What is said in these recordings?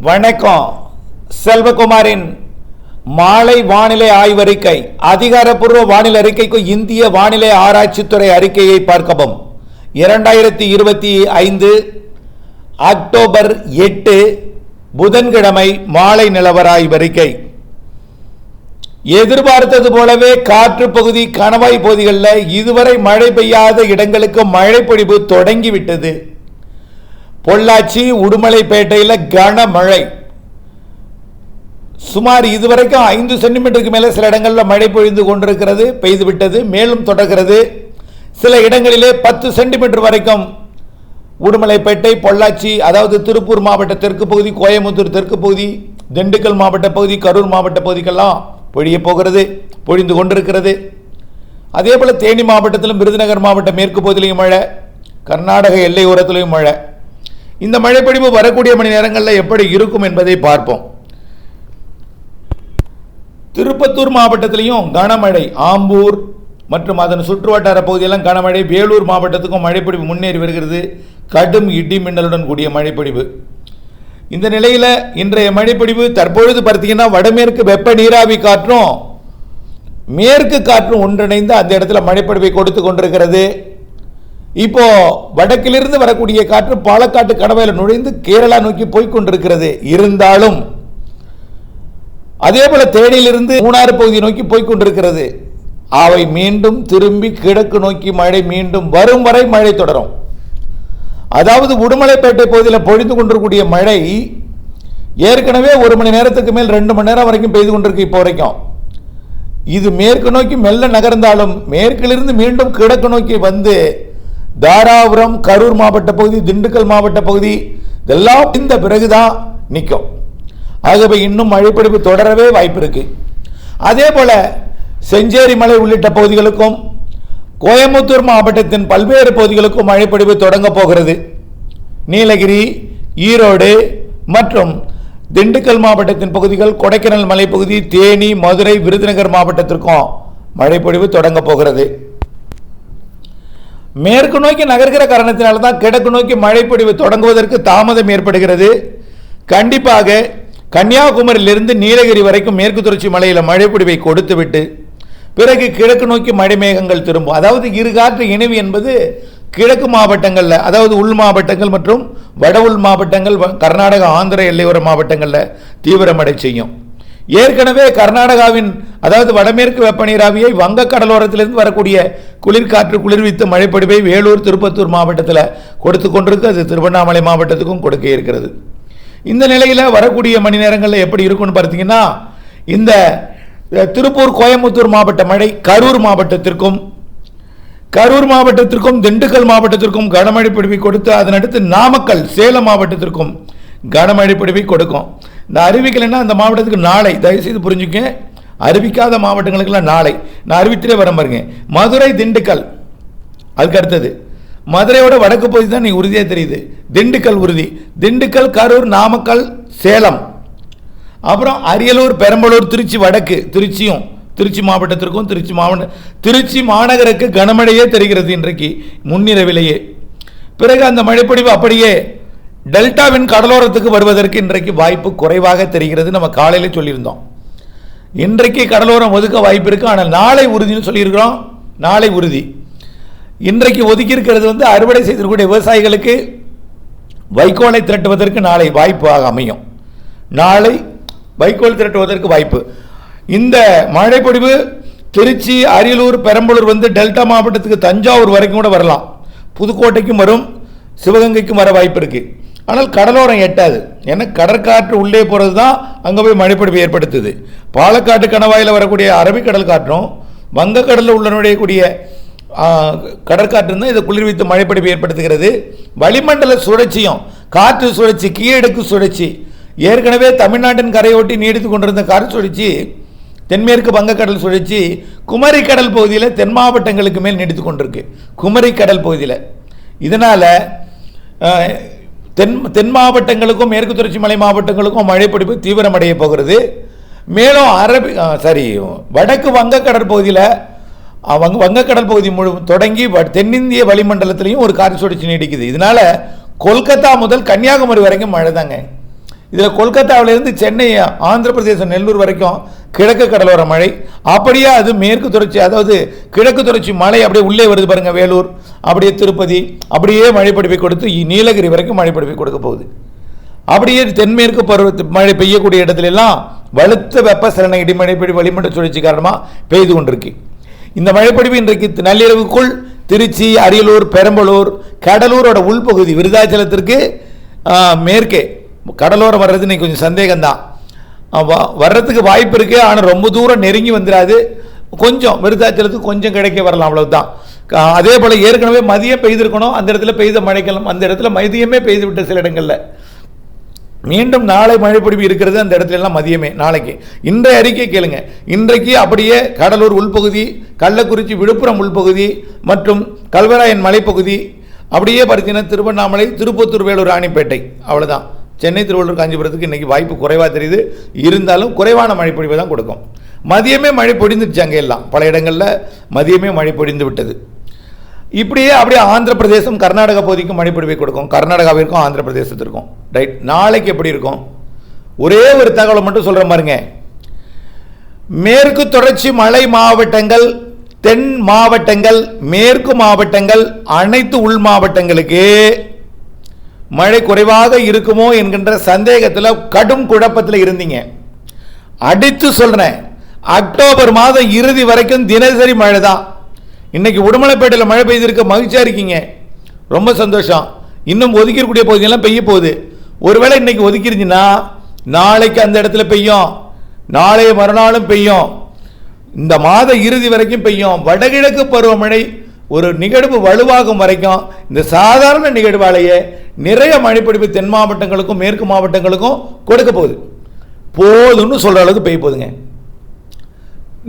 வணக்கம். செல்வகுமாரின் மாலை வானிலை ஆய்வறிக்கை அதிகாரப்பூர்வ வானிலை அறிக்கைக்கு இந்திய வானிலை ஆராய்ச்சித்துறை அறிக்கையை பார்க்கவும். இரண்டாயிரத்தி இருபத்தி ஐந்து அக்டோபர் எட்டு புதன்கிழமை மாலை நிலவராய்வறிக்கை. எதிர்பார்த்தது போலவே காற்று பகுதி கணவாய் பகுதிகளில் இதுவரை மழை பெய்யாத இடங்களுக்கு மழை பொழிவு தொடங்கிவிட்டது. பொள்ளாச்சி உடுமலைப்பேட்டையில் கனமழை. சுமார் இதுவரைக்கும் ஐந்து சென்டிமீட்டருக்கு மேலே சில இடங்களில் மழை பொழிந்து கொண்டிருக்கிறது பெய்துவிட்டது மேலும் தொடர்கிறது. சில இடங்களிலே பத்து சென்டிமீட்டர் வரைக்கும் உடுமலைப்பேட்டை பொள்ளாச்சி அதாவது திருப்பூர் மாவட்ட தெற்கு பகுதி கோயம்புத்தூர் தெற்கு பகுதி திண்டுக்கல் மாவட்ட பகுதி கரூர் மாவட்ட பகுதிக்கெல்லாம் பொழிய போகிறது பொழிந்து கொண்டிருக்கிறது. அதே போல் தேனி மாவட்டத்திலும் விருதுநகர் மாவட்ட மேற்கு பகுதியிலையும் மழை கர்நாடக எல்லையோரத்திலையும் மழை. இந்த மழைப்பொழிவு வரக்கூடிய மணி நேரங்களில் எப்படி இருக்கும் என்பதை பார்ப்போம். திருப்பத்தூர் மாவட்டத்திலையும் கனமழை. ஆம்பூர் மற்றும் அதன் சுற்றுவட்டார பகுதியெல்லாம் கனமழை. வேலூர் மாவட்டத்துக்கும் மழைப்பொழிவு முன்னேறி வருகிறது. கடும் இடி மின்னலுடன் கூடிய மழைப்பொழிவு. இந்த நிலையில் இன்றைய மழைப்பொழிவு தற்பொழுது பார்த்தீங்கன்னா வடமேற்கு வெப்ப நீராவி காற்றும் மேற்கு காற்றும் ஒன்றிணைந்து அந்த இடத்துல மழைப்பொழிவை கொடுத்து கொண்டிருக்கிறது. இப்போ வடக்கிலிருந்து வரக்கூடிய காற்று பாலக்காட்டு கடவையில் நுழைந்து கேரளா நோக்கி போய்கொண்டிருக்கிறது இருந்தாலும் அதே போல தேனியிலிருந்து மூணாறு பகுதி நோக்கி போய்கொண்டிருக்கிறது அவை மீண்டும் திரும்பி கிழக்கு நோக்கி மழை மீண்டும் வரும் வரை மழை தொடரும். அதாவது உடுமலைப்பேட்டை பகுதியில் பொழிந்து கொண்டிருக்கூடிய மழை ஏற்கனவே ஒரு மணி நேரத்துக்கு மேல் ரெண்டு மணி நேரம் வரைக்கும் பெய்து கொண்டிருக்கு இப்போ வரைக்கும். இது மேற்கு நோக்கி மெல்ல நகர்ந்தாலும் மேற்கிலிருந்து மீண்டும் கிழக்கு நோக்கி வந்து தாராபுரம் கரூர் மாவட்ட பகுதி திண்டுக்கல் மாவட்ட பகுதி இதெல்லாம் இந்த பிறகுதான் நிற்கும். ஆகவே இன்னும் மழைப்பிடிப்பு தொடரவே வாய்ப்பு இருக்கு. அதே போல செஞ்சேரி மலை உள்ளிட்ட பகுதிகளுக்கும் கோயம்புத்தூர் மாவட்டத்தின் பல்வேறு பகுதிகளுக்கும் மழைப்பிடிப்பு தொடங்க போகிறது. நீலகிரி ஈரோடு மற்றும் திண்டுக்கல் மாவட்டத்தின் பகுதிகள் கொடைக்கானல் மலைப்பகுதி தேனி மதுரை விருதுநகர் மாவட்டத்திற்கும் மழைப்பொழிவு தொடங்க போகிறது. மேற்கு நோக்கி நகர்கிற காரணத்தினால தான் கிழக்கு நோக்கி மழைப்பொழிவு தொடங்குவதற்கு தாமதம் ஏற்படுகிறது. கண்டிப்பாக கன்னியாகுமரியிலிருந்து நீலகிரி வரைக்கும் மேற்கு தொடர்ச்சி மலையில் மழைப்பொழிவை கொடுத்துவிட்டு பிறகு கிழக்கு நோக்கி மழை மேகங்கள் திரும்பும். அதாவது இரு காற்று இணைவு என்பது கிழக்கு மாவட்டங்களில் அதாவது உள் மாவட்டங்கள் மற்றும் வட உள் மாவட்டங்கள் வ- கர்நாடக ஆந்திர எல்லையோர மாவட்டங்களில் தீவிரமடை செய்யும். ஏற்கனவே கர்நாடகாவின் அதாவது வடமேற்கு வெப்பநீராவியை வங்க கடலோரத்திலிருந்து வரக்கூடிய குளிர்காற்று குளிர்வித்து மழைப்படுவை வேலூர் திருப்பத்தூர் மாவட்டத்தில் கொடுத்து கொண்டிருக்கு. அது திருவண்ணாமலை மாவட்டத்துக்கும் கொடுக்க இருக்கிறது. இந்த நிலையில் வரக்கூடிய மணி நேரங்களில் எப்படி இருக்கும்னு பார்த்தீங்கன்னா இந்த திருப்பூர் கோயம்புத்தூர் மாவட்ட மழை கரூர் மாவட்டத்திற்கும் கரூர் மாவட்டத்திற்கும் திண்டுக்கல் மாவட்டத்திற்கும் கனமழை பிடிவை கொடுத்து அதனடுத்து நாமக்கல் சேலம் மாவட்டத்திற்கும் கனமழை பிடிவை கொடுக்கும். இந்த அறிவிக்கலைன்னா அந்த மாவட்டத்துக்கு நாளை தயவுசெய்து புரிஞ்சுக்க அறிவிக்காத மாவட்டங்களுக்கெல்லாம் நாளை. நான் அறிவித்திலே வரேன் பாருங்க. மதுரை திண்டுக்கல். அதுக்கு அடுத்தது. மதுரையோட வடக்கு பகுதி தான் நீ உறுதியாக தெரியுது. திண்டுக்கல் உறுதி. திண்டுக்கல் கரூர் நாமக்கல் சேலம். அப்புறம் அரியலூர் பெரம்பலூர் திருச்சி வடக்கு. திருச்சியும் திருச்சி மாவட்டத்திற்கும் திருச்சி மாவட்ட திருச்சி மாநகருக்கு கனமழையே தெரிகிறது இன்றைக்கு முன்னிரவிலேயே. பிறகு அந்த மழைப்பொழிவு அப்படியே டெல்டாவின் கடலோரத்துக்கு வருவதற்கு இன்றைக்கு வாய்ப்பு குறைவாக தெரிகிறது. நம்ம காலையில் சொல்லியிருந்தோம். இன்றைக்கு கடலோரம் ஒதுக்க வாய்ப்பு இருக்குது ஆனால் நாளை உறுதின்னு சொல்லியிருக்கிறோம். நாளை உறுதி. இன்றைக்கு ஒதுக்கி இருக்கிறது வந்து அறுவடை செய்திருக்கக்கூடிய விவசாயிகளுக்கு வைக்கோலை திரட்டுவதற்கு நாளை வாய்ப்பாக அமையும். நாளை வைக்கோல் திரட்டுவதற்கு வாய்ப்பு. இந்த மழைப்பொடிவு திருச்சி அரியலூர் பெரம்பலூர் வந்து டெல்டா மாவட்டத்துக்கு தஞ்சாவூர் வரைக்கும் கூட வரலாம். புதுக்கோட்டைக்கும் வரும். சிவகங்கைக்கும் வர வாய்ப்பு இருக்குது ஆனால் கடலோரம் எட்டாது. ஏன்னா கடற்காற்று உள்ளே போகிறது தான் அங்கே போய் மழைப்பிடிப்பு ஏற்படுத்துது. பாலக்காட்டு கணவாயில் வரக்கூடிய அரபிக்கடல் காற்றும் வங்கக்கடலில் உள்ள நுழையக்கூடிய கடற்காற்று தான் இதை குளிர்வித்து மழைப்பிடிப்பு ஏற்படுத்துகிறது. வளிமண்டல சுழற்சியும் காற்று சுழற்சி கீழடுக்கு சுழற்சி ஏற்கனவே தமிழ்நாட்டின் கரையொட்டி நீடித்து கொண்டிருந்த காற்று சுழற்சி தென்மேற்கு வங்கக்கடல் சுழற்சி குமரி கடல் பகுதியில் தென் மாவட்டங்களுக்கு மேல் நீடித்து கொண்டிருக்கு. குமரி கடல் பகுதியில். இதனால் தென் தென் மாவட்டங்களுக்கும் மேற்கு தொடர்ச்சி மலை மாவட்டங்களுக்கும் மழைப்பிடிப்பு தீவிரமடைய போகிறது. மேலும் அரபி சாரி வடக்கு வங்கக்கடல் பகுதியில் வங்க வங்கக்கடல் பகுதி முழு தொடங்கி வ- தென்னிந்திய வளிமண்டலத்திலையும் ஒரு காற்று சுழற்சி நீடிக்குது. இதனால கொல்கத்தா முதல் கன்னியாகுமரி வரைக்கும் மழை தாங்க இதில் கொல்கத்தாவிலேருந்து சென்னை ஆந்திர பிரதேசம் நெல்லூர் வரைக்கும் கிழக்கு கடலோர மழை. அப்படியே அது மேற்கு தொடர்ச்சி அதாவது கிழக்கு தொடர்ச்சி மழை அப்படியே உள்ளே வருது பாருங்கள் வேலூர் அப்படியே திருப்பதி அப்படியே மழை கொடுத்து நீலகிரி வரைக்கும் மழை கொடுக்க போகுது. அப்படியே தென்மேற்கு பருவத்து மழை பெய்யக்கூடிய இடத்துலலாம் வலுத்த வெப்பசலன இடிமழை வளிமண்ட சுழற்சி காரணமாக பெய்து கொண்டிருக்கு. இந்த மழைப்பொழிவு இன்றைக்கு நள்ளிரவுக்குள் திருச்சி அரியலூர் பெரம்பலூர் கடலூரோட உள்பகுதி விருதாச்சலத்திற்கு மேற்கே கடலோரம் வர்றது இன்னைக்கு கொஞ்சம் சந்தேகம்தான். வ- வர்றதுக்கு வாய்ப்பு இருக்குது ஆனால் ரொம்ப தூரம் நெருங்கி வந்துடாது கொஞ்சம் விருதாச்சலத்துக்கு கொஞ்சம் கிடைக்க வரலாம் அவ்வளவுதான். அதே போல் ஏற்கனவே மதியம் பெய்திருக்கணும் அந்த இடத்துல பெய்த மழைக்கெல்லாம் அந்த இடத்துல மதியமே பெய்து விட்ட சில இடங்களில். மீண்டும் நாளை மழைப்பொழிவு இருக்கிறது அந்த இடத்துல எல்லாம் மதியமே நாளைக்கு. இன்றைய அறிக்கை கேளுங்க. இன்றைக்கு அப்படியே கடலூர் உள்பகுதி கள்ளக்குறிச்சி விழுப்புரம் உள்பகுதி மற்றும் கல்வராயன் மலைப்பகுதி அப்படியே பார்த்தீங்கன்னா திருவண்ணாமலை திருப்பத்தூர் வேலூர் ராணிப்பேட்டை. அவ்வளோதான் சென்னை திருவள்ளூர் காஞ்சிபுரத்துக்கு இன்றைக்கி வாய்ப்பு குறைவாக தெரியுது. இருந்தாலும் குறைவான மழை பொழிவை தான் கொடுக்கும். மதியமே மழை பொழிந்துருச்சு அங்கே எல்லாம். பல இடங்களில் மதியமே மழை பொழிந்து விட்டது. இப்படியே அப்படியே ஆந்திர பிரதேசம் கர்நாடகா பகுதிக்கும் மழைப்பொழிவை கொடுக்கும். கர்நாடகாவிற்கும் ஆந்திர பிரதேசத்திற்கும் ரைட் நாளைக்கு எப்படி இருக்கும்? ஒரே ஒரு தகவலை மட்டும் சொல்கிற மாதிரிங்க மேற்கு தொடர்ச்சி மலை மாவட்டங்கள் தென் மாவட்டங்கள் மேற்கு மாவட்டங்கள் அனைத்து உள் மாவட்டங்களுக்கு மழை குறைவாக இருக்குமோ என்கின்ற சந்தேகத்தில் கடும் குழப்பத்தில் இருந்தீங்க. அடித்து சொல்கிறேன் அக்டோபர் மாதம் இறுதி வரைக்கும் தினசரி மழை தான் இன்னைக்கு உடுமலைப்பேட்டையில் மழை பெய்திருக்க மகிழ்ச்சியாக இருக்கீங்க. ரொம்ப சந்தோஷம். இன்னும் ஒதுக்கிருக்கூடிய பகுதியெல்லாம் பெய்ய போகுது. ஒருவேளை இன்றைக்கி ஒதுக்கிருந்துன்னா நாளைக்கு அந்த இடத்துல பெய்யும். நாளைய மறுநாளும் பெய்யும். இந்த மாத இறுதி வரைக்கும் பெய்யும். வடகிழக்கு பருவமழை ஒரு நிகழ்வு வலுவாகும் வரைக்கும் இந்த சாதாரண நிகழ்வாலேயே நிறைய மழைப்பிடிப்பு தென் மாவட்டங்களுக்கும் மேற்கு மாவட்டங்களுக்கும் கொடுக்க போகுது. போதும்னு சொல்கிற அளவுக்கு பெய்ய போகுதுங்க.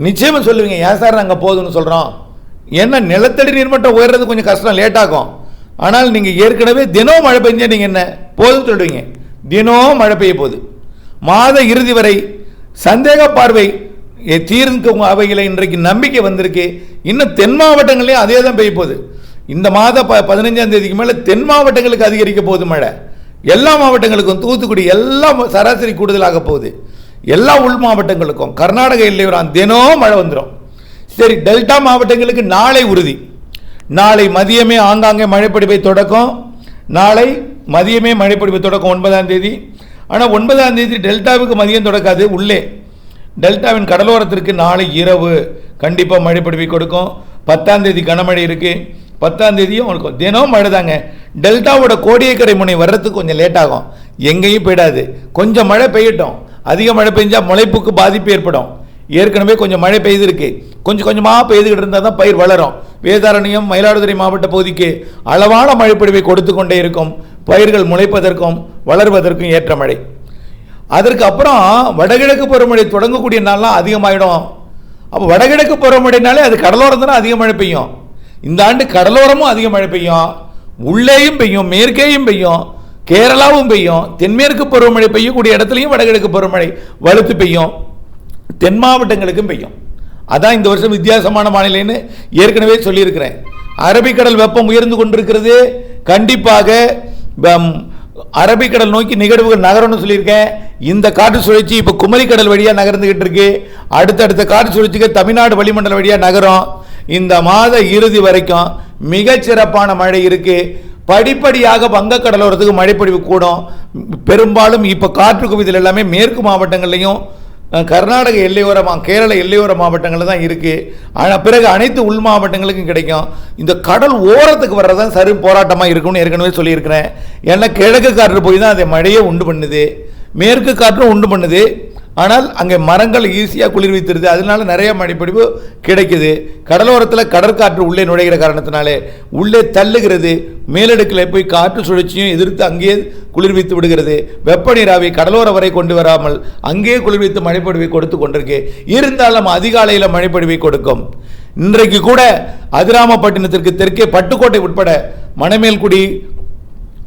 நிச்சயமாக சொல்லுவீங்க ஏன் சார் நாங்கள் போதும்னு சொல்கிறோம் ஏன்னா நிலத்தடி நீர்மட்டம் உயர்றது கொஞ்சம் கஷ்டம் லேட்டாகும் ஆனால் நீங்கள் ஏற்கனவே தினம் மழை பெஞ்சா நீங்கள் என்ன? போதும் சொல்லுவீங்க. தினம் மழை பெய்ய போகுது. மாத இறுதி வரை சந்தேக பார்வை தீர்க்கும் அவைகளை இன்றைக்கு நம்பிக்கை வந்திருக்கு. இன்னும் தென் மாவட்டங்களையும் அதே தான் பெய்ய போகுது. இந்த மாத ப பதினஞ்சாம் தேதிக்கு மேலே தென் மாவட்டங்களுக்கு அதிகரிக்க போகுது மழை. எல்லா மாவட்டங்களுக்கும் தூத்துக்குடி எல்லாம் சராசரி கூடுதலாக போகுது. எல்லா உள் மாவட்டங்களுக்கும் கர்நாடக எல்லையோரம் தினம் மழை வந்துடும் சரி டெல்டா மாவட்டங்களுக்கு நாளை உறுதி. நாளை மதியமே ஆங்காங்கே மழைப்படிப்பை தொடக்கம். நாளை மதியமே மழைப்பொழிவு தொடக்கம் ஒன்பதாம் தேதி. ஆனால் ஒன்பதாம் தேதி டெல்டாவுக்கு மதியம் தொடக்காது உள்ளே. டெல்டாவின் கடலோரத்திற்கு நாளை இரவு கண்டிப்பாக மழைப்பொழிவை கொடுக்கும். பத்தாம் தேதி கனமழை இருக்குது பத்தாம் தேதியும் இருக்கும் தினம் மழை தாங்க. டெல்டாவோட கோடியக்கரை முனை வர்றதுக்கு கொஞ்சம் லேட் ஆகும். எங்கேயும் போயிடாது. கொஞ்சம் மழை பெய்யட்டும். அதிக மழை பெஞ்சால் முளைப்புக்கு பாதிப்பு ஏற்படும். ஏற்கனவே கொஞ்சம் மழை பெய்திருக்கு. கொஞ்சம் கொஞ்சமாக பெய்துகிட்டு இருந்தால் தான் பயிர் வளரும். வேதாரண்யம் மயிலாடுதுறை மாவட்ட பகுதிக்கு அளவான மழைப்பொழிவை கொடுத்து கொண்டே இருக்கும். பயிர்கள் முளைப்பதற்கும் வளர்வதற்கும் ஏற்ற மழை. அதற்கு அப்புறம் வடகிழக்கு பருவமழை தொடங்கக்கூடிய நாள்லாம் அதிகமாகிடும் அப்போ வடகிழக்கு பருவமழைனாலே அது கடலோரம் தானே அதிக மழை பெய்யும். இந்த ஆண்டு கடலோரமும் அதிக மழை பெய்யும். உள்ளேயும் பெய்யும் மேற்கேயும் பெய்யும். கேரளாவும் பெய்யும். தென்மேற்கு பருவமழை பெய்யக்கூடிய இடத்துலையும் வடகிழக்கு பருவமழை வலுத்து பெய்யும். தென் மாவட்டங்களுக்கும் பெய்யும். அதான் இந்த வருஷம் வித்தியாசமான வானிலைன்னு ஏற்கனவே சொல்லியிருக்கிறேன். அரபிக்கடல் வெப்பம் உயர்ந்து கொண்டிருக்கிறது. கண்டிப்பாக அரபிக்கடல் நோக்கி நிகழ்வுகள் நகரம்னு சொல்லியிருக்கேன். இந்த காற்று சுழற்சி இப்போ குமரிக்கடல் வழியாக நகர்ந்துகிட்டு இருக்கு. அடுத்தடுத்த காற்று சுழற்சிக்கு தமிழ்நாடு வளிமண்டல வழியாக நகரும். இந்த மாத இறுதி வரைக்கும் மிகச்சிறப்பான மழை இருக்கு. படிப்படியாக வங்கக்கடலோரத்துக்கு மழைப்பொழிவு கூடும். பெரும்பாலும் இப்போ காற்று குவிதல் எல்லாமே மேற்கு மாவட்டங்கள்லையும் கர்நாடக எல்லையோரமா கேரள எல்லையோர மாவட்டங்களில் தான் இருக்குது ஆனால் பிறகு அனைத்து உள் மாவட்டங்களுக்கும் கிடைக்கும். இந்த கடல் ஓரத்துக்கு வர்றதான் சரி போராட்டமாக இருக்கும்னு ஏற்கனவே சொல்லியிருக்கிறேன். ஏன்னா கிழக்கு காற்று போய் தான் அதை மழையே உண்டு பண்ணுது. மேற்கு காற்றும் உண்டு பண்ணுது. ஆனால் அங்கே மரங்கள் ஈஸியாக குளிர்வித்துருது. அதனால நிறைய மழைப்பொழிவு கிடைக்குது. கடலோரத்தில் கடற்காற்று உள்ளே நுழைகிற காரணத்தினாலே உள்ளே தள்ளுகிறது. மேலடுக்கில் போய் காற்று சுழற்சியும் எதிர்த்து அங்கேயே குளிர்வித்து விடுகிறது. வெப்ப நீராவி கடலோரம் வரை கொண்டு வராமல் அங்கேயே குளிர்வித்து மழைப்பொழிவை கொடுத்து கொண்டிருக்கு. இருந்தாலும் அதிகாலையில் மழைப்பொழிவை கொடுக்கும். இன்றைக்கு கூட அதிராமப்பட்டினத்திற்கு தெற்கே பட்டுக்கோட்டை உட்பட மணமேல்குடி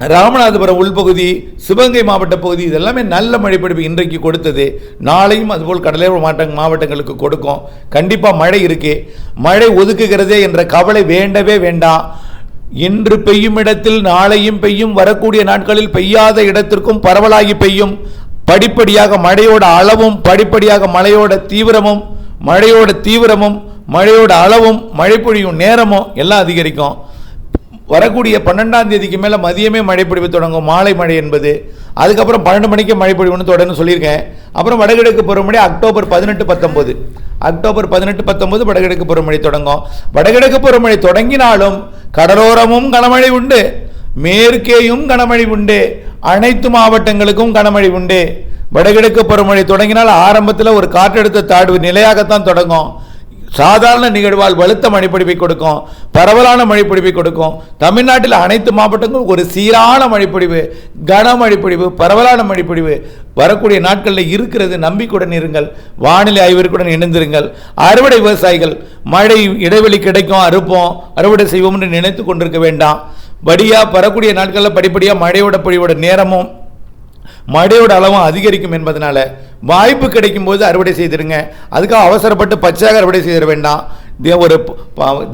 ராமநாதபுரம் உள்பகுதி சிவகங்கை மாவட்ட பகுதி இதெல்லாமே நல்ல மழைப்பிடிப்பு இன்றைக்கு கொடுத்தது. நாளையும் அதுபோல் கடலோர மாவட்ட மாவட்டங்களுக்கு கொடுக்கும். கண்டிப்பாக மழை இருக்குது மழை ஒதுக்குகிறதே என்ற கவலை வேண்டவே வேண்டாம். இன்று பெய்யும் இடத்தில் நாளையும் பெய்யும் வரக்கூடிய நாட்களில் பெய்யாத இடத்திற்கும் பரவலாகி பெய்யும். படிப்படியாக மழையோட அளவும் படிப்படியாக மழையோட தீவிரமும் மழையோட தீவிரமும் மழையோட அளவும் மழை பொழியும் நேரமும் எல்லாம் அதிகரிக்கும். வரக்கூடிய பன்னெண்டாம் தேதிக்கு மேலே மதியமே மழை பொழிவு தொடங்கும். மாலை மழை என்பது. அதுக்கப்புறம் பன்னெண்டு மணிக்கு மழை பொழிவுன்னு தொடர்ந்து சொல்லியிருக்கேன். அப்புறம் வடகிழக்கு பருவமழை அக்டோபர் பதினெட்டு பத்தொம்போது அக்டோபர் பதினெட்டு பத்தொம்போது வடகிழக்கு பருவமழை தொடங்கும். வடகிழக்கு பருவமழை தொடங்கினாலும் கடலோரமும் கனமழை உண்டு. மேற்கேயும் கனமழை உண்டு. அனைத்து மாவட்டங்களுக்கும் கனமழை உண்டு. வடகிழக்கு பருவமழை தொடங்கினால் ஆரம்பத்தில் ஒரு காற்றழுத்த தாழ்வு நிலையாகத்தான் தொடங்கும். சாதாரண நிகழ்வால் வலுத்த மழைப்பிடிப்பை கொடுக்கும் பரவலான மழைப்பிடிப்பை கொடுக்கும். தமிழ்நாட்டில் அனைத்து மாவட்டங்களும் ஒரு சீரான மழைப்பொழிவு கனமழைப்பொழிவு பரவலான மழைப்பொழிவு வரக்கூடிய நாட்களில் இருக்கிறது. நம்பிக்கையுடன் இருங்கள். வானிலை ஆய்விற்குடன் இணைந்திருங்கள். அறுவடை விவசாயிகள் மழை இடைவெளி கிடைக்கும் அறுப்போம். அறுவடை செய்வோம் என்று நினைத்து கொண்டிருக்க வேண்டாம். படியாக வரக்கூடிய நாட்களில் படிப்படியாக மழையோட பொழிவோட நேரமும் மழையோட அளவும் அதிகரிக்கும் என்பதனால வாய்ப்பு கிடைக்கும் போது அறுவடை செய்திருங்க. அதுக்காக அவசரப்பட்டு பச்சையாக அறுவடை செய்திட வேண்டாம். ஒரு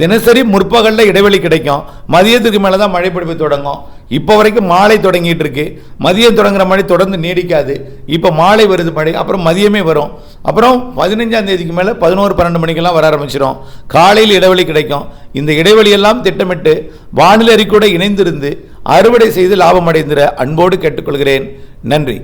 தினசரி முற்பகலில் இடைவெளி கிடைக்கும். மதியத்துக்கு மேலே தான் மழை பிடிப்பு தொடங்கும். இப்போ வரைக்கும் மாலை தொடங்கிட்டு இருக்கு. மதியம் தொடங்குற மழை தொடர்ந்து நீடிக்காது. இப்போ மாலை வருது மழை அப்புறம் மதியமே வரும். அப்புறம் பதினஞ்சாம் தேதிக்கு மேலே பதினோரு பன்னெண்டு மணிக்கெல்லாம் வர ஆரம்பிச்சிடும் காலையில் இடைவெளி கிடைக்கும். இந்த இடைவெளியெல்லாம் திட்டமிட்டு வானிலை அறிக்கையோட இணைந்திருந்து அறுவடை செய்து லாபம் அடைந்திட அன்போடு கேட்டுக்கொள்கிறேன். நன்றி.